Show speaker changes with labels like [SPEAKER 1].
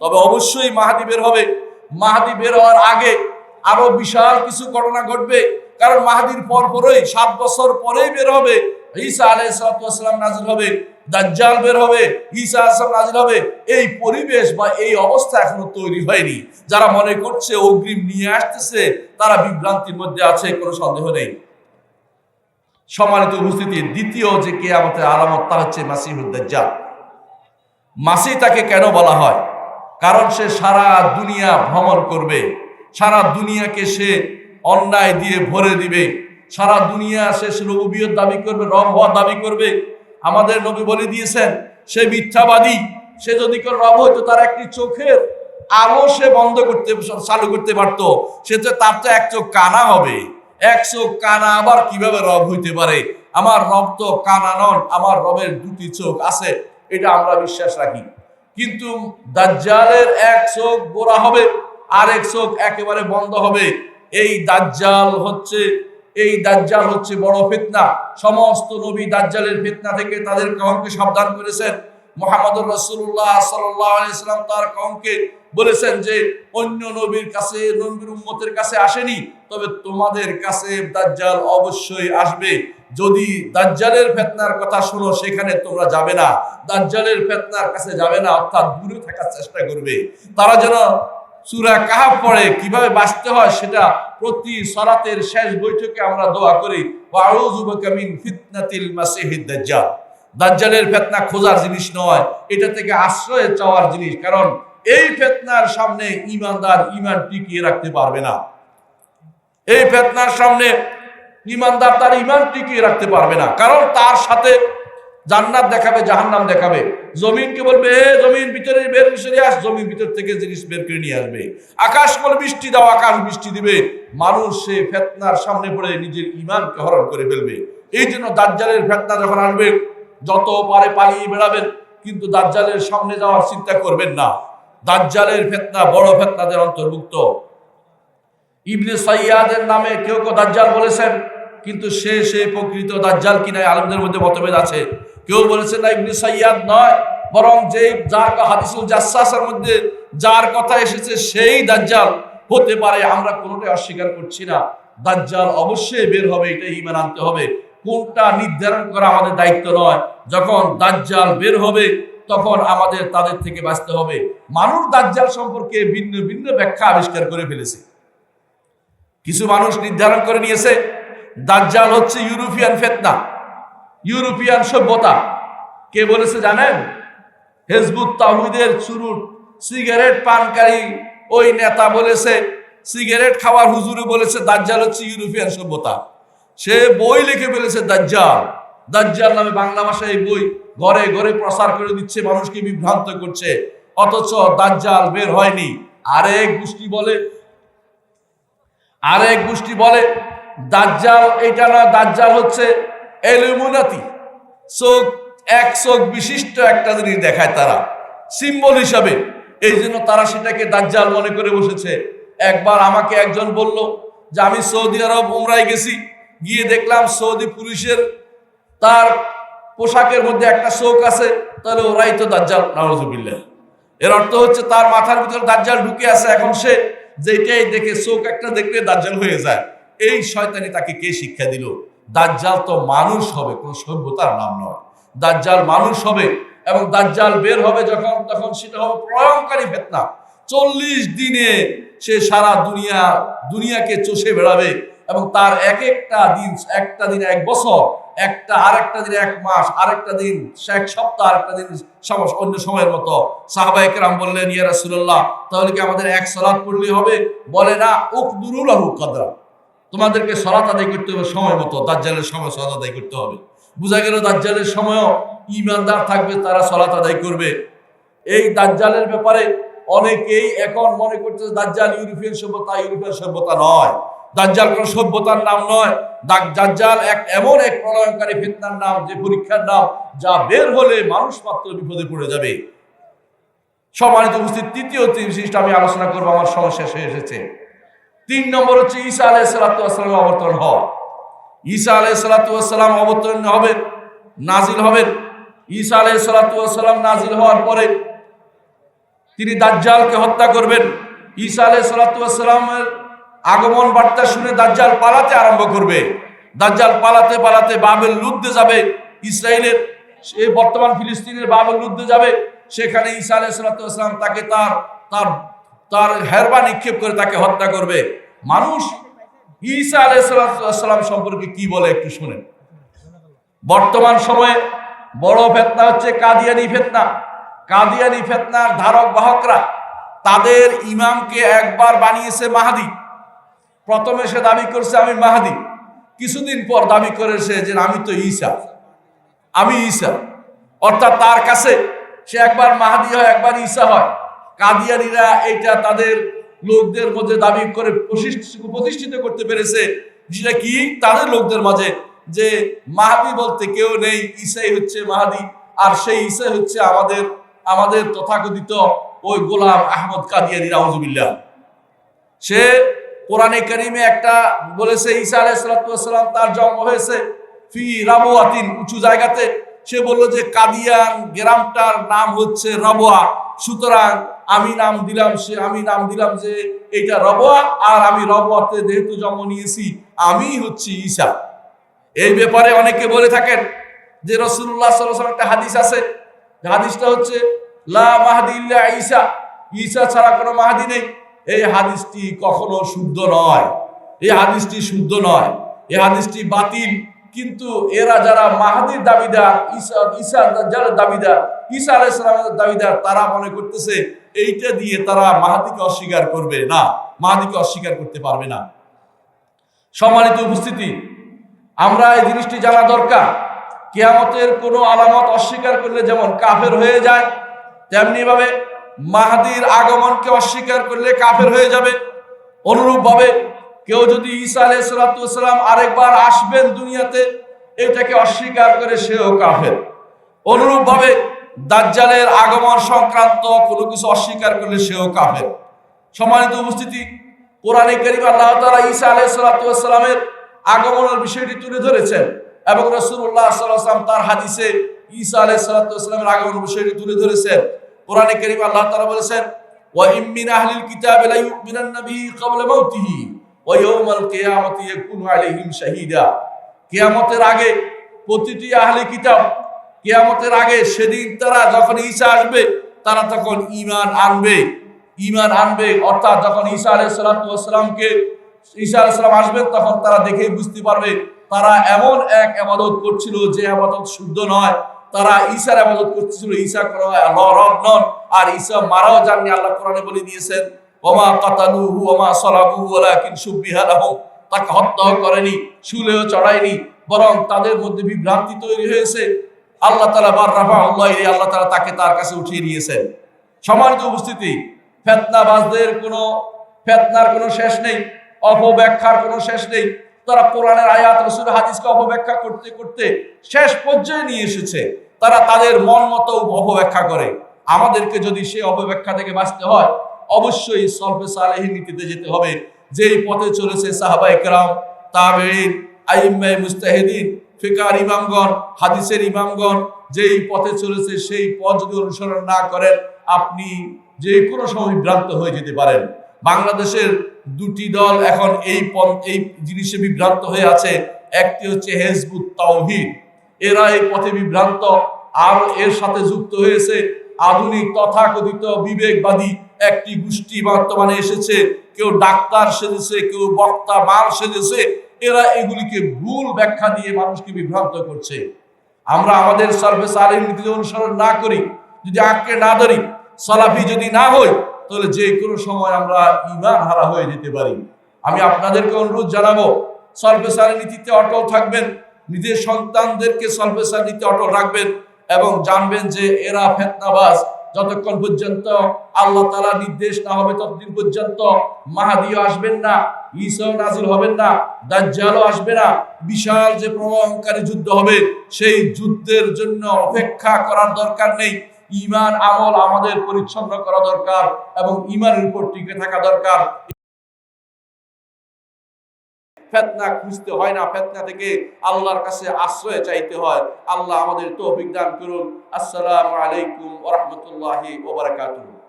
[SPEAKER 1] তবে অবশ্যই মাহাদি বের হবে। মাহাদি বের হওয়ার আগে আরও বিশাল কিছু ঘটনা ঘটবে। কারণ মাহাদির পর পরই সাত বছর পরেই বের হবে। ঈসা আলাইসালাম নাজিল হবে। দাজ্জাল বের হবে। ঈসা আসলাম নাজিল হবে। এই পরিবেশ বা এই অবস্থা এখনও তৈরি হয়নি। যারা মনে করছে অগ্রিম নিয়ে আসতেছে, তারা বিভ্রান্তির মধ্যে আছে, কোনো সন্দেহ নেই। সম্মানিত উপস্থিতি, দ্বিতীয় যে কে আমাদের আলামত, তা হচ্ছে মাসিহুদ্দাজ্জাল মাসি তাকে কেন বলা হয়? কারণ সে সারা দুনিয়া ভ্রমণ করবে। সারা দুনিয়াকে সে অন্যায় দিয়ে ভরে দিবে। সারা দুনিয়া সে রবিয়ত দাবি করবে, রব হওয়ার দাবি করবে। আমাদের নবী বলে দিয়েছেন, সে মিথ্যাবাদী, সে যদি কেউ রব হইতো, তার একটি চোখের আলো সে বন্ধ করতে, চালু করতে পারতো। সে তো তার তো এক চোখ কানা হবে। এক চোখ কানা আবার কীভাবে রব হইতে পারে? আমার রব তো কানা নন, আমার রবের দুটি চোখ আছে। এটা আমরা বিশ্বাস রাখি। কিন্তু দাজ্জালের এক চোখ গোড়া হবে আর এক চোখ একেবারে বন্ধ হবে। এই দাজ্জাল হচ্ছে, এই দাজ্জাল হচ্ছে বড় ফিতনা। সমস্ত নবী দাজ্জালের ফিতনা থেকে তাদের কমকে সাবধান করেছেন। মোহাম্মদুর রসুল্লাহ সাল্লাম তার কমকে বলেছেন যে, অন্য নবীর কাছে, নবীর উম্মতের কাছে আসেনি, তবে তোমাদের কাছে দাজ্জাল অবশ্যই আসবে। যদি দাজ্জালের ফেতনার কথা শোনো, সেখানে তোমরা যাবে না। দাজ্জালের ফেতনার কাছে যাবে না, অর্থাৎ দূরে থাকার চেষ্টা করবে। তারা যেন সুরা কাহাব পড়ে, কীভাবে বাঁচতে হয় সেটা প্রতি সরাতের শেষ বৈঠকে আমরা দোয়া করি। মিন ফিতনাতিল মাসিহিদ দাজ্জাল। দাজ্জালের ফেতনা খোঁজার জিনিস নয়, এটা থেকে আশ্রয় চাওয়ার জিনিস। কারণ এই ফেতনার সামনে ইমানদার ইমান টিকিয়ে রাখতে পারবে না। এই ফেতনার সামনে ইমানদার তার ইমান টিকিয়ে রাখতে পারবে না। কারণ তার সাথে জান্নাত দেখাবে, জাহান্নাম দেখাবে। জমিনকে বলবে হে জমিন ভিতরে বের সরে আস জমিন ভিতর থেকে জিনিস বের করে নিয়ে আসবে। আকাশ বলে, বৃষ্টি দাও, আকাশ বৃষ্টি দিবে। মানুষ সে ফেতনার সামনে পড়ে নিজের ইমানকে হরণ করে ফেলবে। এই জন্য দাজ্জালের ফেতনা যখন আসবে, যত পারে পালিয়ে বেড়াবেন, কিন্তু দাজ্জালের সামনে যাওয়ার চিন্তা করবেন না। দাজ্জালের ফেতনা, বড় ফেতনাদের অন্তর্ভুক্ত। ইবনে সাইয়াদের নামে কেউ কেউ দাজ্জাল বলেছেন কিন্তু সে সে প্রকৃত দাজ্জাল কিনা আলমদের মধ্যে মতভেদ আছে। কেউ বলেছেন না ইবনে সাইয়াদ নয়, বরং যে যার হাদিসুল জাসাসের মধ্যে যার কথা এসেছে সেই দাজ্জাল হতে পারে, আমরা কোনোটাই অস্বীকার করছি না। দাজ্জাল অবশ্যই বের হবে এটা ইমান আনতে হবে। কোনটা নির্ধারণ করা আমাদের দায়িত্ব নয়। যখন দাজ্জাল বের হবে, তখন আমাদের তাদের থেকে বাঁচতে হবে। মানুষ দাজ্জাল সম্পর্কে ভিন্ন ভিন্ন ব্যাখ্যা আবিষ্কার করে ফেলেছে। কিছু মানুষ নির্ধারণ করে নিয়েছে দাজ্জাল হচ্ছে ইউরোপিয়ান ফেতনা, ইউরোপিয়ান সভ্যতা। কে বলেছে জানেন? হেজবুত তাহিদের চুরুট, সিগারেট পানকারী ওই নেতা বলেছে, সিগারেট খাওয়ার হুজুরে বলেছে, দাজ্জাল হচ্ছে ইউরোপিয়ান সভ্যতা। সে বই লিখে ফেলেছে, দাজ্জাল। দাজ্জাল নামে বাংলা ভাষায় এই বই ঘরে ঘরে প্রচার করে দিচ্ছে, মানুষকে বিভ্রান্ত করছে। অথচ দাজ্জাল বের হয়নি। আরেক গোষ্ঠী বলে, আরেক গোষ্ঠী বলে দাজ্জাল, এটা না দাজ্জাল হচ্ছে এলুমিনাতি চোখ, এক চোখ বিশিষ্ট একটা জিনিস দেখায় তারা। সিম্বল হিসাবে। এই জন্য তারা সেটাকে দাজ্জাল মনে করে বসেছে। একবার আমাকে একজন বলল যে, আমি সৌদি আরব উমরায় গেছি। গিয়ে দেখলাম সৌদি পুলিশের তার পোশাকের মধ্যে একটা চোখ আছে। তাহলে ওরাই তো দাজ্জাল। নওয়াজুবিল্লাহ এর অর্থ হচ্ছে তার মাথার ভিতরে দাজ্জাল ঢুকে আছে। এখন সে যেটাই দেখে, চোখ একটা দেখলে দাজ্জাল হয়ে যায়। এই শয়তানি তাকে কে শিক্ষা দিল? দাজ্জাল তো মানুষ হবে, কোন সভ্যতার নাম নয়। দাজ্জাল মানুষ হবে এবং দাজ্জাল বের হবে যখন, তখন সেটা হবে প্রয়ঙ্কারী ফেতনা। চল্লিশ দিনে সে সারা দুনিয়া, দুনিয়াকে চষে বেড়াবে এবং তার এক একটা দিন একটা দিন এক বছর, একটা, আরেকটা দিন এক মাস, আরেকটা দিন এক সপ্তাহ, আরেকটা দিন অন্য সময়ের মতো। সাহাবাই কেরাম বললেন, ইয়া রাসূলুল্লাহ, তাহলে কি আমাদের এক সালাত পড়লেই হবে? বলে, না উকদুরুল আহু কদরা তোমাদেরকে সলাত আদায় করতে হবে সময় মতো, দাজ্জালের সময় সলাত আদায় করতে হবে। বোঝা গেল দাজ্জালের সময়ও ইমানদার থাকবে, তারা সলাত আদায় করবে। এই দাজ্জালের ব্যাপারে অনেকেই এখন মনে করছে দাজ্জাল ইউরোপিয়ান সভ্যতা ইউরোপিয়ান সভ্যতা নয়। দাজ্জাল কোন সভ্যতার নাম নয়। দাজ্জাল এক এমন এক প্রলয়ঙ্কারী ফিতনার নাম, যে পরীক্ষার নাম যা বের হলে মানুষ মাত্র বিপদে পড়ে যাবে। সম্মানিত উপস্থিত, তৃতীয় জিনিসটা আমি আলোচনা করব, আমার সময় শেষ হয়ে এসেছে। তিন নম্বর হচ্ছে ঈসা আলাই সালাতাম অবতরণ হওয়া। ঈসা আলাই সালাতাম অবতরণ হবে, নাজিল হবেন ঈসা আলাই সালাতাম নাজিল হওয়ার পরে তিনি দাজ্জালকে হত্যা করবেন। ঈসা আলাই সালাতামের আগমন বার্তা শুনে দাজ্জাল পালাতে আরম্ভ করবে। দাজ্জাল পালাতে পালাতে বাবেল লুদ্ধে যাবে ইসরায়েলের, সে বর্তমান ফিলিস্তিনের বাবেল লুদ্ধে যাবে। সেখানে ঈসা আলাই সালাতাম তাকে তার তার তার হেরবা নিক্ষেপ করে তাকে হত্যা করবে। মানুষ ঈসা আলাই সালাম সম্পর্কে কি বলে একটু শুনেন। বর্তমান সময়ে বড় ফেতনা হচ্ছে কাদিয়ানি ফেতনা। কাদিয়ানি ফেতনার ধারক বাহকরা তাদের ইমামকে একবার বানিয়েছে মাহাদি। প্রথমে সে দাবি করছে, আমি মাহাদি। কিছুদিন পর দাবি করেছে যে, আমি তো ঈসা। আমি ঈসা। অর্থাৎ তার কাছে সে একবার মাহাদি হয়, একবার ঈসা হয়। কাদিয়ানিরা এটা তাদের লোকদের মধ্যে দাবি করে প্রতিষ্ঠিত- করতে পেরেছে। যেটা কি? তাদের লোকদের মাঝে যে মাহাদি বলতে কেউ নেই ইসাই হচ্ছে মাহাদি আর সেই ঈসাই হচ্ছে আমাদের আমাদের তথাকথিত ওই গোলাম আহমদ কাদিয়ানি রাউজুবিল্লাহ সে কোরআনে কারিমে একটা বলেছে, ঈসা আলাইসালাম তার জন্ম হয়েছে ফি রাবোয়াতিন উঁচু জায়গাতে। সে বলল যে কাদিয়ান গ্রামটার নাম হচ্ছে রবোয়া সুতরাং আমি নাম দিলাম সে, আমি নাম দিলাম যে এটা রবোয়া, আর আমি রবোয়াতে যেহেতু জন্ম নিয়েছি আমি হচ্ছি ঈশা এই ব্যাপারে অনেকে বলে থাকেন যে রসুল্লাহ সাল্লাম একটা হাদিস আছে। হাদিসটা হচ্ছে, লা মাহাদি ইল্লা ঈসা। ঈসা ছাড়া কোনো মাহাদি নেই। এই হাদিসটি কখনো শুদ্ধ নয়। এই হাদিসটি শুদ্ধ নয়। এই হাদিসটি বাতিল। কিন্তু এরা যারা মাহাদির দাবিদার, ঈসা ঈসা যারা দাবিদার, ঈসা আলাইসালামের দাবিদার, তারা মনে করতেছে, এইটা দিয়ে তারা মাহাদিকে অস্বীকার করবে না, মাহাদিকে অস্বীকার করতে পারবে না। সম্মানিত উপস্থিতি, আমরা এই জিনিসটি জানা দরকার। কেয়ামতের কোনো আলামত অস্বীকার করলে যেমন কাফের হয়ে যায় তেমনি ভাবে মাহাদির আগমনকে অস্বীকার করলে কাফের হয়ে যাবে। অনুরূপ ভাবে কেউ যদি ঈসা আলাইসালাম আরেকবার আসবেন দুনিয়াতে, এটাকে অস্বীকার করে সেও কাফের। অনুরূপভাবে দাজ্জালের আগমন সংক্রান্ত কোনো কিছু অস্বীকার করলে সেও কাফের। সম্মানিত উপস্থিতি, কোরআনে করিম আল্লাহ তালা ঈসা আলাইসালাতামের আগমনের বিষয়টি তুলে ধরেছেন এবং রসুল্লাহ সাল্লাম তার হাদিসে ঈসা আলাইসালাতামের আগমনের বিষয়টি তুলে ধরেছেন। কোরআনে করিম আল্লাহ তালা বলেছেন, ওয়া ইমিন আহলিল কিতাব ইউমিনান নবী ক্বাবলা ওয়াল কেয়ামতি ইয়াকুনু আলাইহিম শাহিদা। কেয়ামতের আগে প্রতিটি আহলে কিতাব, কেয়ামতের আগে সেদিন তারা যখন ঈসা আসবে, তারা তখন ঈমান আনবে। ইমান আনবে, অর্থাৎ যখন ঈসা আলাই সালাতামকে ঈসা আলাই সালাম আসবেন, তখন তারা দেখেই বুঝতে পারবে, তারা এমন এক আবাদত করছিল যে আবাদত শুদ্ধ নয়। তারা ঈশার আবাদত করছিল ঈশা করা রব নন, আর ঈশা মারাও যাননি, আল্লাহ কোরআনে বলে দিয়েছেন। ওমা কাতালুহু, ওমা সালাবুহু, ওয়ালাকিন সুববিহা লাহুম তাকে হত্যাও করেনি, শুলেও চড়ায়নি, বরং তাদের মধ্যে বিভ্রান্তি তৈরি হয়েছে। আল্লাহ তালা বার রাফা আল্লাহ আল্লাহ তালা তাকে তার কাছে উঠিয়ে নিয়েছেন। সম্মানিত উপস্থিতি, ফেতনাবাজদের কোনো ফেতনার কোনো শেষ নেই, অপব্যাখ্যার কোনো শেষ নেই। তারা কোরআনের আয়াত রসুল হাদিসকে অপব্যাখ্যা করতে করতে শেষ পর্যায়ে নিয়ে এসেছে। তারা তাদের মন মতো অপব্যাখ্যা করে। আমাদেরকে যদি সেই অপব্যাখ্যা থেকে বাঁচতে হয় অবশ্যই সলফে সালেহীন নীতিতে যেতে হবে। যেই পথে চলেছে সাহাবা একরাম তাবেইন আইম্মাই মুস্তাহিদিন ফিকার ইমামগণ, হাদিসের ইমামগণ, যেই পথে চলেছে সেই পথ যদি অনুসরণ না করেন, আপনি যে কোনো সময় বিভ্রান্ত হয়ে যেতে পারেন। বাংলাদেশের দুটি দল এখন এই এই জিনিসে বিভ্রান্ত হয়ে আছে। একটি হচ্ছে হেজবুত তাওহিদ। এরা এই পথে বিভ্রান্ত, আর এর সাথে যুক্ত হয়েছে আধুনিক তথাকথিত বিবেকবাদী একটি গোষ্ঠী বর্তমানে এসেছে, কেউ ডাক্তার সেজেছে, কেউ বক্তা, মাল সেজেছে, এরা এগুলিকে ভুল ব্যাখ্যা দিয়ে মানুষকে বিভ্রান্ত করছে। আমরা আমাদের সার্ভিস আলিম নীতি অনুসরণ না করি, যদি আঁকড়ে না ধরি, সালাফি যদি না হই তাহলে যে কোনো সময় আমরা ইমান হারা হয়ে যেতে পারি। আমি আপনাদেরকে অনুরোধ জানাব সলফেসারি নীতিতে অটল থাকবেন, নিজের সন্তানদেরকে সলফেসার নীতি অটল রাখবেন এবং জানবেন যে এরা ফেতনাবাজ যতক্ষণ পর্যন্ত আল্লাহ তালা নির্দেশ না হবে, ততদিন পর্যন্ত মাহাদিও আসবেন না, ঈসাও নাজিল হবেন না, দাজ্জালও আসবে না। বিশাল যে প্রবাহকারী যুদ্ধ হবে, সেই যুদ্ধের জন্য অপেক্ষা করার দরকার নেই। ইমান আমল আমাদের পরিচ্ছন্ন করা দরকার এবং ইমানের উপর টিকে থাকা দরকার। ফেতনা খুঁজতে হয় না, ফেতনা থেকে আল্লাহর কাছে আশ্রয় চাইতে হয়। আল্লাহ আমাদের তো অভিজ্ঞান করুন। আসসালামু আলাইকুম ওয়া রাহমাতুল্লাহি ওয়া বারাকাতুহু।